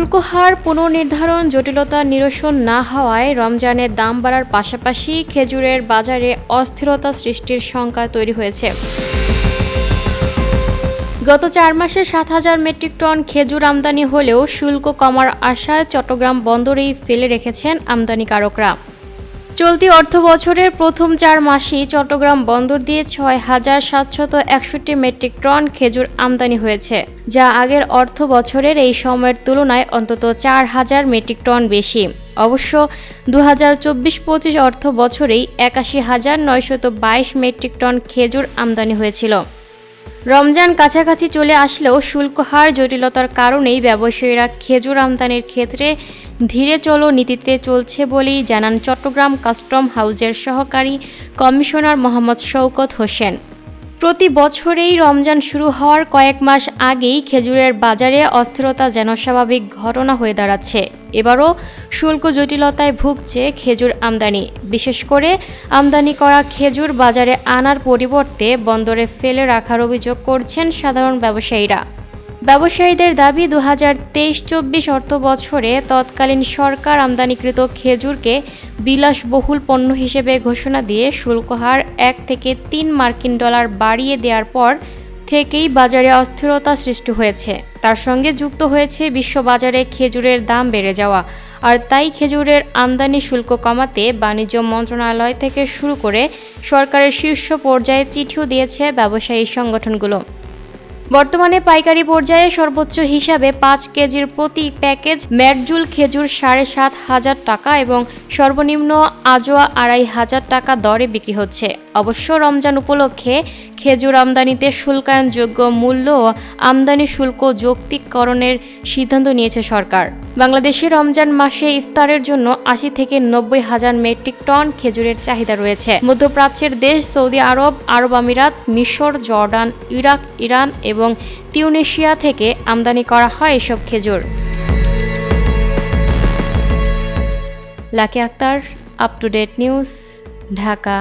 শুল্ক হার পুনর্নির্ধারণ, জটিলতা নিরসন না হওয়ায় রমজানের দাম বাড়ার পাশাপাশি খেজুরের বাজারে অস্থিরতা সৃষ্টির শঙ্কা তৈরি হয়েছে। গত চার মাসে সাত হাজার মেট্রিক টন খেজুর আমদানি হলেও শুল্ক কমার আশায় চট্টগ্রাম বন্দরেই ফেলে রেখেছেন আমদানিকারকরা। চলতি অর্থ বছরের প্রথম চার মাসেই চট্টগ্রাম বন্দর দিয়ে ছয় হাজার সাতশত একষট্টি মেট্রিক টন খেজুর আমদানি হয়েছে, যা আগের অর্থ বছরের এই সময়ের তুলনায় অন্তত চার হাজার মেট্রিক টন বেশি। অবশ্য দু হাজার চব্বিশ পঁচিশ অর্থ বছরেই একাশি হাজার নয়শত বাইশ মেট্রিক টন খেজুর আমদানি হয়েছিল। রমজান কাছাকাছি চলে আসলেও শুল্ক হার জটিলতার কারণেই ব্যবসায়ীরা খেজুর আমদানির ক্ষেত্রে ধীরে চলো নীতিতে চলছে বলেই জানান চট্টগ্রাম কাস্টম হাউজের সহকারী কমিশনার মোহাম্মদ শওকত হোসেন। প্রতি বছরেই রমজান শুরু হওয়ার কয়েক মাস আগেই খেজুরের বাজারে অস্থিরতা যেন স্বাভাবিক ঘটনা হয়ে দাঁড়াচ্ছে। এবারও শুল্ক জটিলতায় ভুগছে খেজুর আমদানি। বিশেষ করে আমদানি করা খেজুর বাজারে আনার পরিবর্তে বন্দরে ফেলে রাখার অভিযোগ করছেন সাধারণ ব্যবসায়ীরা। ব্যবসায়ীদের দাবি দু হাজার তেইশ চব্বিশ অর্থ বছরে তৎকালীন সরকার আমদানিকৃত খেজুরকে বিলাসবহুল পণ্য হিসেবে ঘোষণা দিয়ে শুল্ক হার এক থেকে তিন মার্কিন ডলার বাড়িয়ে দেওয়ার পর থেকেই বাজারে অস্থিরতা সৃষ্টি হয়েছে। তার সঙ্গে যুক্ত হয়েছে বিশ্ববাজারে খেজুরের দাম বেড়ে যাওয়া। আর তাই খেজুরের আমদানি শুল্ক কমাতে বাণিজ্য মন্ত্রণালয় থেকে শুরু করে সরকারের শীর্ষ পর্যায়ে চিঠিও দিয়েছে ব্যবসায়ী সংগঠনগুলো। বর্তমানে পাইকারি পর্যায়ে সর্বোচ্চ হিসাবে পাঁচ কেজির প্রতি প্যাকেজ ম্যাটজুল খেজুর সাড়ে সাত হাজার টাকা এবং সর্বনিম্ন আজোয়া আড়াই হাজার টাকা দরে বিক্রি হচ্ছে। অবশ্য রমজান উপলক্ষে খেজুর আমদানিতে শুল্কায়নযোগ্য মূল্য ও আমদানি শুল্ক যৌক্তিককরণের সিদ্ধান্ত নিয়েছে সরকার। বাংলাদেশে রমজান মাসে ইফতারের জন্য আশি থেকে নব্বই হাজার মেট্রিক টন খেজুরের চাহিদা রয়েছে। মধ্যপ্রাচ্যের দেশ সৌদি আরব আরব আমিরাত, মিশর, জর্ডান, ইরাক, ইরান এবং তিউনেশিয়া থেকে আমদানি করা হয় এসব খেজুর। Lucky Akhtar up to date news Dhaka.